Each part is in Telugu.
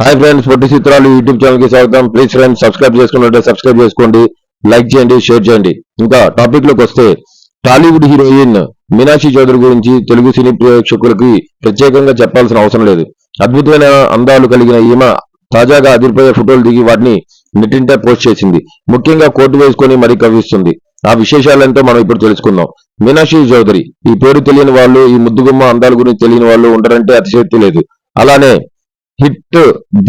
హాయ్ ఫ్రెండ్స్ పొట్టి చిత్రాలు యూట్యూబ్ ఛానల్కి స్వాగతం. ప్లీజ్ ఫ్రెండ్స్ సబ్స్క్రైబ్ చేసుకున్నట్టే సబ్స్క్రైబ్ చేసుకోండి లైక్ చేయండి షేర్ చేయండి. ఇంకా టాపిక్లోకి వస్తే టాలీవుడ్ హీరోయిన్ మీనాక్షి చౌదరి గురించి తెలుగు సినీ ప్రేక్షకులకి ప్రత్యేకంగా చెప్పాల్సిన అవసరం లేదు. అద్భుతమైన అందాలు కలిగిన ఈమె తాజాగా అదిరిపోయే ఫోటోలు దిగి వాటిని నెట్టింటే పోస్ట్ చేసింది. ముఖ్యంగా కోటు వేసుకొని మరీ కవిస్తుంది ఆ విశేషాలంటే మనం ఇప్పుడు తెలుసుకుందాం. మీనాక్షి చౌదరి ఈ పేరు తెలియని వాళ్ళు ఈ ముద్దుగుమ్మ అందాల గురించి తెలియని వాళ్ళు ఉండరంటే అతిశక్తి లేదు. అలానే హిట్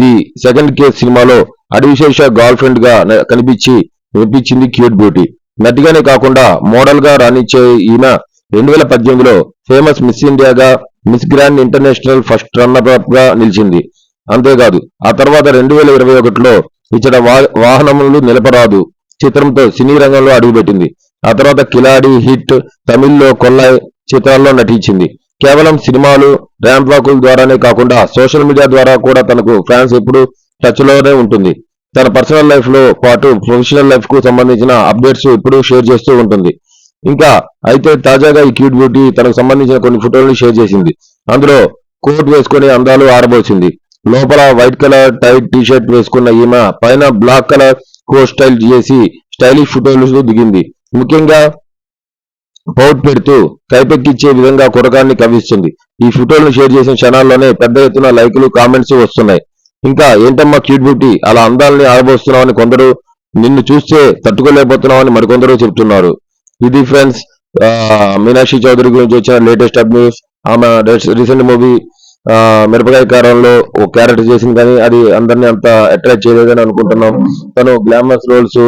ది సెకండ్ కేస్ సినిమాలో అడివిశేష గర్ల్ ఫ్రెండ్గా కనిపించి వినిపించింది క్యూట్ బ్యూటీ. నటిగానే కాకుండా మోడల్గా రాణించే ఈమె రెండు వేల పద్దెనిమిదిలో famous Miss ఇండియాగా Miss Grand International first runner అప్గా నిలిచింది. అంతేకాదు ఆ తర్వాత రెండు వేల ఇరవై ఒకటిలో ఇచ్చట వాహనములు నిలపరాదు చిత్రంతో సినీ రంగంలో అడుగుపెట్టింది. ఆ తర్వాత కిలాడి హిట్ తమిళ్ళో కొల్లాయ్ చిత్రాల్లో నటించింది. కేవలం సినిమాలు ర్యాంప్ వాకుల ద్వారానే కాకుండా సోషల్ మీడియా ద్వారా కూడా తనకు ఫ్యాన్స్ ఎప్పుడు టచ్లోనే ఉంటుంది. తన పర్సనల్ లైఫ్లో పాటు ప్రొఫెషనల్ లైఫ్కు సంబంధించిన అప్డేట్స్ ఎప్పుడూ షేర్ చేస్తూ ఉంటుంది. ఇంకా అయితే తాజాగా ఈ క్యూట్ బ్యూటీ తనకు సంబంధించిన కొన్ని ఫోటోలను షేర్ చేసింది. అందులో కోట్ వేసుకుని అందాలు ఆరబోసింది. లోపల white colour tight T shirt వేసుకున్న ఈమె పైన బ్లాక్ కలర్ కోట్ స్టైల్ చేసి స్టైలిష్ ఫోటోలు దిగింది. ముఖ్యంగా పౌట్ పెడుతూ కైపెక్కిచ్చే విధంగా కురకాన్ని కవిస్తుంది ఈ ఫోటోలను షేర్ చేసిన క్షణాల్లోనే పెద్ద ఎత్తున లైకులు కామెంట్స్ వస్తున్నాయి. ఇంకా ఏంటమ్మా క్యూట్ బ్యూటీ అలా అందాలని ఆరబోస్తున్నామని కొందరు నిన్ను చూస్తే తట్టుకోలేకపోతున్నావని మరికొందరు చెప్తున్నారు. ఇది ఫ్రెండ్స్ మీనాక్షి చౌదరి గురించి వచ్చిన లేటెస్ట్ అప్ న్యూస్. ఆమె రీసెంట్ మూవీ మిరపకాయ కారంలో ఓ క్యారెక్టర్ చేసింది కానీ అది అందరినీ అంత అట్రాక్ట్ చేయలేదని అనుకుంటున్నాం. తను గ్లామరస్ రోల్స్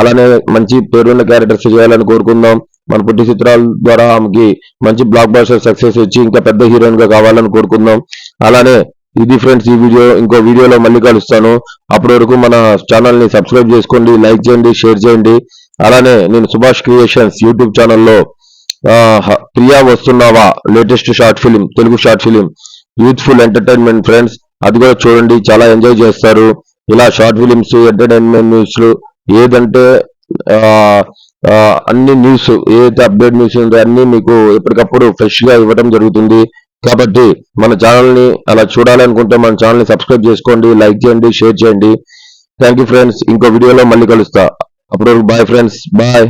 అలానే మంచి పేరున్న క్యారెక్టర్స్ చేయాలని కోరుకుందాం. మన పుట్టి చిత్రాల ద్వారా ఆమెకి మంచి బ్లాక్ బాస్టర్ సక్సెస్ వచ్చి ఇంకా పెద్ద హీరోయిన్గా కావాలని కోరుకుందాం. అలానే ఇది ఫ్రెండ్స్ ఈ వీడియో ఇంకో వీడియోలో మళ్ళీ కలుస్తాను. అప్పటి వరకు మన ఛానల్ని సబ్స్క్రైబ్ చేసుకోండి లైక్ చేయండి షేర్ చేయండి. అలానే నేను సుభాష్ క్రియేషన్స్ యూట్యూబ్ ఛానల్లో ప్రియా వస్తున్నావా? Latest short film Telugu short film youthful entertainment friends అది కూడా చూడండి చాలా ఎంజాయ్ చేస్తారు. ఇలా షార్ట్ ఫిలిమ్స్ ఎంటర్టైన్మెంట్ న్యూస్లు ఏదంటే అన్ని న్యూస్ ఏదైతే అప్డేట్ న్యూస్ ఉందో అన్ని మీకు ఎప్పటికప్పుడు ఫ్రెష్గా ఇవ్వడం జరుగుతుంది. కాబట్టి మన ఛానల్ని అలా చూడాలనుకుంటే మన ఛానల్ని సబ్స్క్రైబ్ చేసుకోండి లైక్ చేయండి షేర్ చేయండి. థ్యాంక్ యూ ఫ్రెండ్స్ ఇంకో వీడియోలో మళ్ళీ కలుస్తా. అప్పుడు బాయ్ ఫ్రెండ్స్ బాయ్